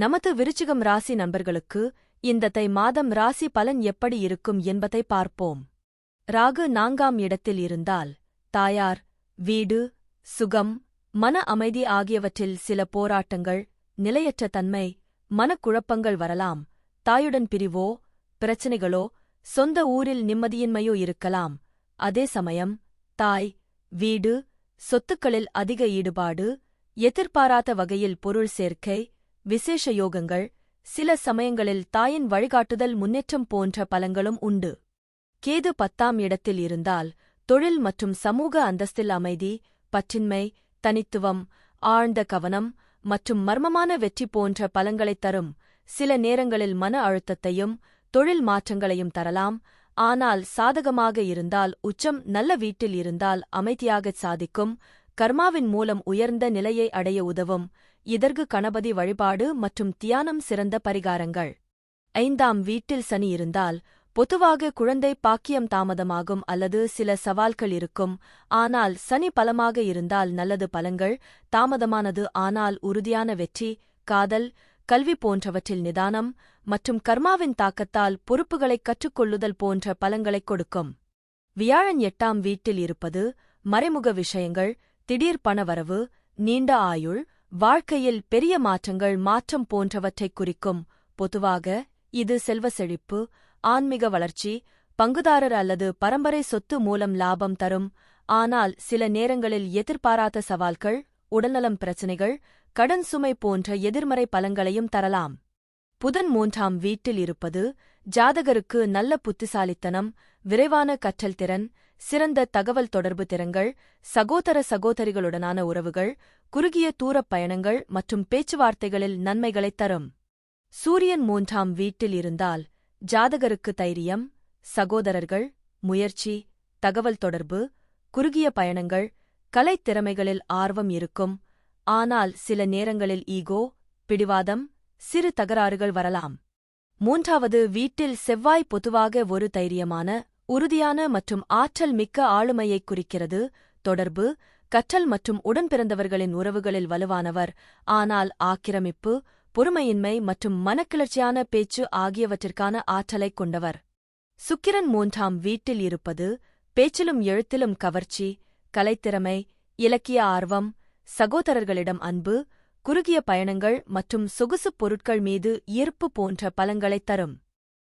நமது விருச்சிகம் ராசி நண்பர்களுக்கு இந்த தை மாதம் ராசி பலன் எப்படி இருக்கும் என்பதை பார்ப்போம். ராகு நான்காம் இடத்தில் இருந்தால் தாயார் வீடு சுகம் மன அமைதி ஆகியவற்றில் சில போராட்டங்கள் நிலையற்ற தன்மை மனக்குழப்பங்கள் வரலாம். தாயுடன் பிரிவோ பிரச்சனைகளோ சொந்த ஊரில் நிம்மதியின்மையோ இருக்கலாம். அதே சமயம் தாய் வீடு சொத்துக்களில் அதிக ஈடுபாடு எதிர்பாராத வகையில் பொருள் சேர்க்கை விசேஷ யோகங்கள் சில சமயங்களில் தாயின் வழிகாட்டுதல் முன்னேற்றம் போன்ற பலங்களும் உண்டு. கேது பத்தாம் இடத்தில் இருந்தால் தொழில் மற்றும் சமூக அந்தஸ்தில் அமைதி பற்றின்மை தனித்துவம் ஆழ்ந்த கவனம் மற்றும் மர்மமான வெற்றி போன்ற பலங்களைத் தரும். சில நேரங்களில் மன அழுத்தத்தையும் தொழில் மாற்றங்களையும் தரலாம். ஆனால் சாதகமாக இருந்தால் உச்சம் நல்ல வீட்டில் இருந்தால் அமைதியாகச் சாதிக்கும் கர்மாவின் மூலம் உயர்ந்த நிலையை அடைய உதவும் இதற்கு கணபதி வழிபாடு மற்றும் தியானம் சிறந்த பரிகாரங்கள். ஐந்தாம் வீட்டில் சனி இருந்தால் பொதுவாக குழந்தை பாக்கியம் தாமதமாகும் அல்லது சில சவால்கள் இருக்கும். ஆனால் சனி பலமாக இருந்தால் நல்லது பலங்கள் தாமதமானது ஆனால் உறுதியான வெற்றி காதல் கல்வி போன்றவற்றில் நிதானம் மற்றும் கர்மாவின் தாக்கத்தால் பொறுப்புகளைக் கற்றுக்கொள்ளுதல் போன்ற பலங்களைக் கொடுக்கும். வியாழன் எட்டாம் வீட்டில் இருப்பது மறைமுக விஷயங்கள் திடீர் பணவரவு நீண்ட ஆயுள் வாழ்க்கையில் பெரிய மாற்றங்கள் மாற்றம் போன்றவற்றைக் குறிக்கும். பொதுவாக இது செல்வ செழிப்பு ஆன்மீக வளர்ச்சி பங்குதாரர் அல்லது பரம்பரை சொத்து மூலம் லாபம் தரும். ஆனால் சில நேரங்களில் எதிர்பாராத சவால்கள் உடல்நலம் பிரச்சினைகள் கடன் சுமை போன்ற எதிர்மறை பலங்களையும் தரலாம். புதன் மூன்றாம் வீட்டில் இருப்பது ஜாதகருக்கு நல்ல புத்திசாலித்தனம் விரைவான கற்றல் திறன் சிறந்த தகவல் தொடர்பு திறங்கள் சகோதர சகோதரிகளுடனான உறவுகள் குறுகிய தூரப் பயணங்கள் மற்றும் பேச்சுவார்த்தைகளில் நன்மைகளைத் தரும். சூரியன் மூன்றாம் வீட்டில் இருந்தால் ஜாதகருக்கு தைரியம் சகோதரர்கள் முயற்சி தகவல் தொடர்பு குறுகிய பயணங்கள் கலைத் திறமைகளில் ஆர்வம் இருக்கும். ஆனால் சில நேரங்களில் ஈகோ பிடிவாதம் சிறு தகராறுகள் வரலாம். மூன்றாவது வீட்டில் செவ்வாய் பொதுவாக ஒரு தைரியமான உறுதியான மற்றும் ஆற்றல் மிக்க ஆளுமையைக் குறிக்கிறது. தொடர்பு கற்றல் மற்றும் உடன்பிறந்தவர்களின் உறவுகளில் வலுவானவர். ஆனால் ஆக்கிரமிப்பு பொறுமையின்மை மற்றும் மனக்கிளர்ச்சியான பேச்சு ஆகியவற்றிற்கான ஆற்றலைக் கொண்டவர். சுக்கிரன் மூன்றாம் வீட்டில் இருப்பது பேச்சிலும் எழுத்திலும் கவர்ச்சி கலைத்திறமை இலக்கிய ஆர்வம் சகோதரர்களிடம் அன்பு குறுகிய பயணங்கள் மற்றும் சொகுசுப் பொருட்கள் மீது ஈர்ப்பு போன்ற பலங்களைத் தரும்.